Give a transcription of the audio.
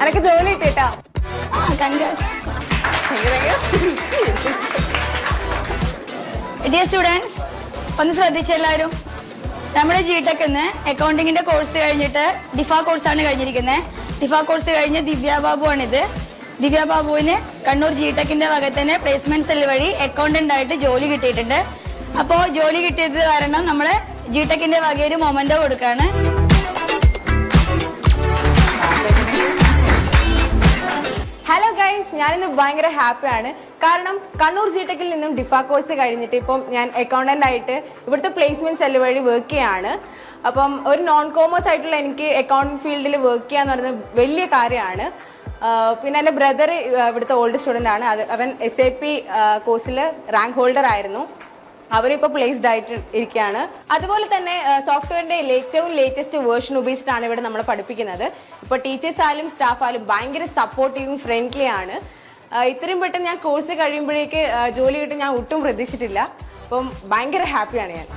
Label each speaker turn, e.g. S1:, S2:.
S1: അനക്ക് ജോലി കിട്ടിട്ടാ
S2: dear students ഒന്ന് ശ്രദ്ധിച്ച എല്ലാവരും. നമ്മുടെ ജിടെക് ഇന്ന് അക്കൗണ്ടിങ്ങിന്റെ കോഴ്സ് കഴിഞ്ഞിട്ട് ഡിഫ കോഴ്സാണ് കഴിഞ്ഞിരിക്കുന്നത് ഡിഫ കോഴ്സ് കഴിഞ്ഞ് ദിവ്യ ഇത് ദിവ്യ ബാബുവിന് കണ്ണൂർ ജിടെക്കിന്റെ വക തന്നെ പ്ലേസ്മെന്റ് സെൽ വഴി അക്കൗണ്ടന്റ് ആയിട്ട് ജോലി കിട്ടിയിട്ടുണ്ട്. അപ്പോ ജോലി കിട്ടിയത് കാരണം നമ്മൾ ജിടെക്കിന്റെ ടെക്കിന്റെ ഒരു മൊമെന്റോ കൊടുക്കാണ്.
S1: ഞാനിന്ന് ഭയങ്കര ഹാപ്പിയാണ് കാരണം കണ്ണൂർ ജിടെക്കിൽ നിന്നും ഡിഫ കോഴ്സ് കഴിഞ്ഞിട്ട് ഇപ്പം ഞാൻ അക്കൗണ്ടന്റ് ആയിട്ട് ഇവിടുത്തെ പ്ലേസ്മെന്റ് സെല്ല് വഴി വർക്ക് ചെയ്യാണ്. അപ്പം ഒരു നോൺ കോമേഴ്സ് ആയിട്ടുള്ള എനിക്ക് അക്കൗണ്ട് ഫീൽഡിൽ വർക്ക് ചെയ്യാന്ന് പറയുന്നത് വലിയ കാര്യമാണ്. പിന്നെ എന്റെ ബ്രദർ ഇവിടുത്തെ ഓൾഡ് സ്റ്റുഡന്റ് ആണ്. അത് അവൻ എസ് എ പി കോഴ്സിൽ റാങ്ക് ഹോൾഡർ ആയിരുന്നു. അവരിപ്പോ പ്ലേസ്ഡ് ആയിട്ട് ഇരിക്കുകയാണ്. അതുപോലെ തന്നെ സോഫ്റ്റ്വെയറിന്റെ ഏറ്റവും ലേറ്റസ്റ്റ് വേർഷൻ ഉപയോഗിച്ചിട്ടാണ് ഇവിടെ നമ്മൾ പഠിപ്പിക്കുന്നത്. ഇപ്പൊ ടീച്ചേഴ്സ് ആയാലും സ്റ്റാഫ് ആയാലും ഭയങ്കര സപ്പോർട്ടീവും ഫ്രണ്ട്ലി ആണ്. ഇത്രയും പെട്ടെന്ന് ഞാൻ കോഴ്സ് കഴിയുമ്പോഴേക്ക് ജോലി കിട്ടും ഞാൻ ഒട്ടും പ്രതീക്ഷിച്ചിട്ടില്ല. അപ്പം ഭയങ്കര ഹാപ്പിയാണ് ഞാൻ.